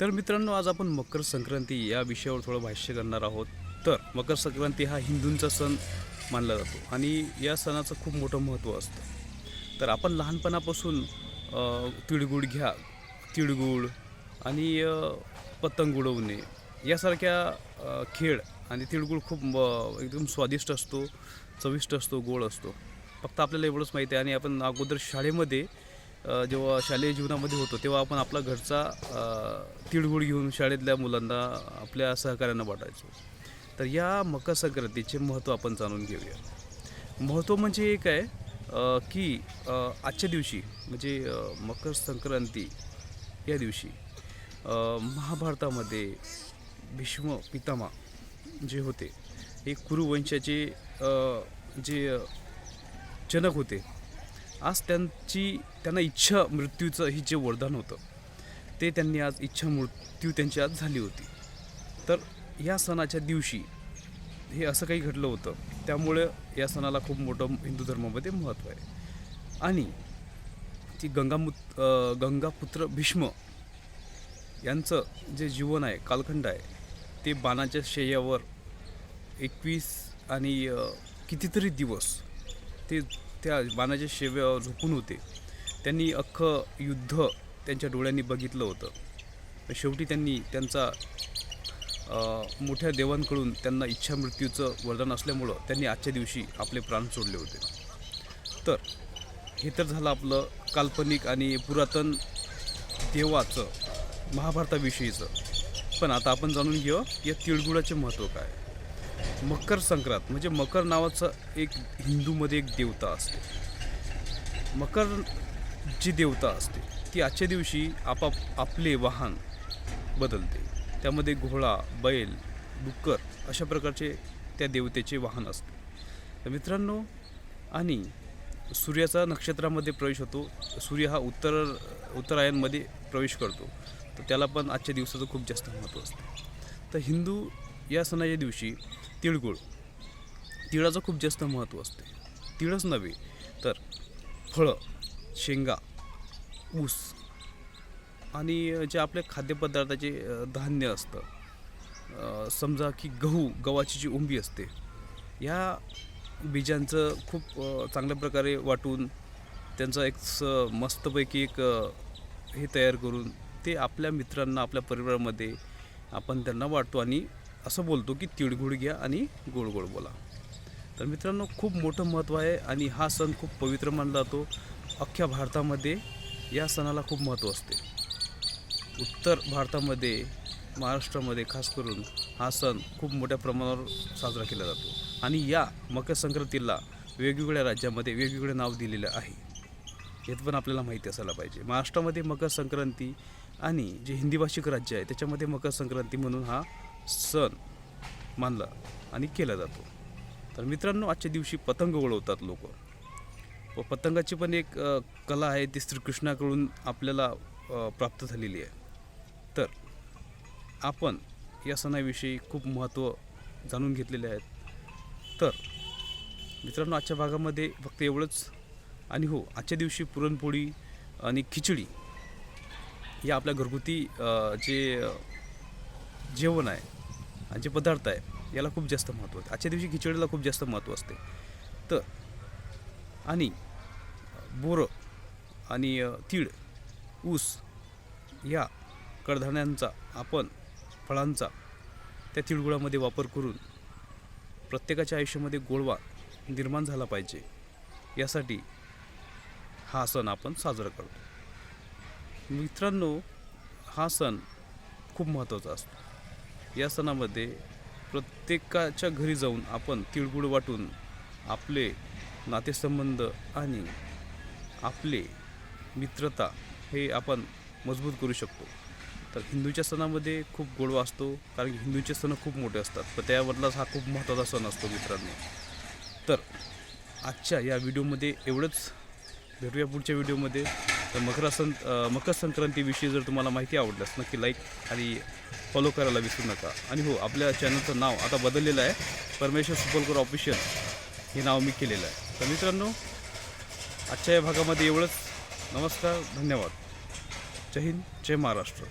तर मित्रांनो आज आपण मकर संक्रांती या विषयावर थोडं भाष्य करणार आहोत. तर मकर संक्रांती हा हिंदूंचा सण मानला जातो आणि या सणाचं खूप मोठं महत्त्व असतं. तर आपण लहानपणापासून तिळगुळ घ्या तिळगुळ आणि पतंग उडवणे यासारख्या खेळ आणि तिळगुळ खूप एकदम स्वादिष्ट असतो चविष्ट असतो गोड असतो. फक्त आपल्याला एवढंच माहिती आहे आणि आपण अगोदर शाळेमध्ये जेव्हा शालेय जीवनामध्ये होतो तेव्हा आपण आपला घरचा तिळगुळ घेऊन शाळेतल्या मुलांना आपल्या सहकार्यांना वाटायचो. तर या मकर संक्रांतीचे महत्त्व आपण जाणून घेऊया. महत्त्व म्हणजे एक आहे की आजच्या दिवशी म्हणजे मकर संक्रांती या दिवशी महाभारतामध्ये भीष्म पितामा जे होते हे कुरुवंशाचे जे जनक होते आज त्यांची त्यांना इच्छा मृत्यूचं ही जे वरदान होतं ते त्यांनी आज इच्छा मृत्यू त्यांची आज झाली होती. तर या सणाच्या दिवशी हे असं काही घडलं होतं त्यामुळे या सणाला खूप मोठं हिंदू धर्मामध्ये महत्त्व आहे. आणि ती गंगामुत गंगापुत्र भीष्म यांचं जे जीवन आहे कालखंड आहे ते बाणाच्या शेयावर एकवीस आणि कितीतरी दिवस ते त्या बाणाच्या शेवे झोपून होते. त्यांनी अख्खं युद्ध त्यांच्या डोळ्यांनी बघितलं होतं. शेवटी त्यांनी त्यांचा मोठ्या देवांकडून त्यांना इच्छा मृत्यूचं वरदान असल्यामुळं त्यांनी आजच्या दिवशी आपले प्राण सोडले होते. तर हे तर झालं आपलं काल्पनिक आणि पुरातन देवाचं महाभारताविषयीचं. पण आता आपण जाणून घेऊ या तिळगुळाचे महत्त्व काय? मकर संक्रांत म्हणजे मकर नावाचं एक हिंदूमध्ये एक देवता असते. मकर जी देवता असते ती आजच्या दिवशी आपाप आपले वाहन बदलते. त्यामध्ये घोडा बैल डुक्कर अशा प्रकारचे त्या देवतेचे वाहन असते. मित्रांनो आणि सूर्याचा नक्षत्रामध्ये प्रवेश होतो. सूर्य हा उत्तर उत्तरायणमध्ये प्रवेश करतो. तर त्याला पण आजच्या दिवसाचं खूप जास्त महत्त्व असतं. तर हिंदू या सणाच्या दिवशी तिळगुळ. तिळाचं खूप जास्त महत्त्व असते. तिळच नव्हे तर फळं शेंगा ऊस आणि जे आपल्या खाद्यपदार्थाचे धान्य असतं. समजा की गहू गव्हाची जी उंबी असते या बीजांचं खूप चांगल्या प्रकारे वाटून त्यांचा एक स मस्तपैकी एक हे तयार करून ते आपल्या मित्रांना आपल्या परिवारामध्ये आपण त्यांना वाटतो आणि असं बोलतो की तिळगुळ घ्या आणि गोड गोड बोला. तर मित्रांनो खूप मोठं महत्त्व आहे आणि हा सण खूप पवित्र मानला जातो. अख्ख्या भारतामध्ये या सणाला खूप महत्त्व असते. उत्तर भारतामध्ये महाराष्ट्रामध्ये खास करून हा सण खूप मोठ्या प्रमाणावर साजरा केला जातो. आणि या मकर संक्रांतीला वेगवेगळ्या राज्यामध्ये वेगवेगळे नाव दिलेलं आहे. हे पण आपल्याला माहिती असायला पाहिजे. महाराष्ट्रामध्ये मकर संक्रांती आणि जे हिंदी भाषिक राज्य आहे त्याच्यामध्ये मकर संक्रांती म्हणून हा सण मानला आणि केला जातो. तर मित्रांनो आजच्या दिवशी पतंग उडवतात लोक. व पतंगाची पण एक कला आहे ती श्रीकृष्णाकडून आपल्याला प्राप्त झालेली आहे. तर आपण या सणाविषयी खूप महत्त्व जाणून घेतलेले आहेत. तर मित्रांनो आजच्या भागामध्ये फक्त एवढंच. आणि हो आजच्या दिवशी पुरणपोळी आणि खिचडी या आपल्या घरगुती जे जेवण आहे जे पदार्थ आहे याला खूप जास्त महत्त्व आहे आजच्या दिवशी खिचडीला खूप जास्त महत्त्व असते. तर आणि बोरं आणि तीळ ऊस या कडधान्यांचा आपण फळांचा त्या तिळगुळामध्ये वापर करून प्रत्येकाच्या आयुष्यामध्ये गोडवा निर्माण झाला पाहिजे. यासाठी हा सण आपण साजरा करतो. मित्रांनो हा सण खूप महत्त्वाचा असतो. या सणामध्ये प्रत्येकाच्या घरी जाऊन आपण तिळगुळ वाटून आपले नातेसंबंध आणि आपले मित्रता हे आपण मजबूत करू शकतो. तर हिंदूच्या सणामध्ये खूप गोडवा असतो कारण की हिंदूचे सण खूप मोठे असतात. पण त्यामधलाच हा खूप महत्त्वाचा सण असतो मित्रांनो. तर आजच्या या व्हिडिओमध्ये एवढंच. भेटूया पुढच्या व्हिडिओमध्ये. तर मकर सं मकर संक्रांतीविषयी जर तुम्हाला माहिती आवडल्यास नक्की लाईक आणि फॉलो करायला विसरू नका. आणि हो आपल्या चॅनलचं नाव आता बदललेलं आहे. परमेश्वर सुपलकर ऑफिशियल हे नाव मी केलेलं आहे. तर मित्रांनो आजच्या या भागामध्ये एवढंच. नमस्कार धन्यवाद. जय हिंद जय महाराष्ट्र.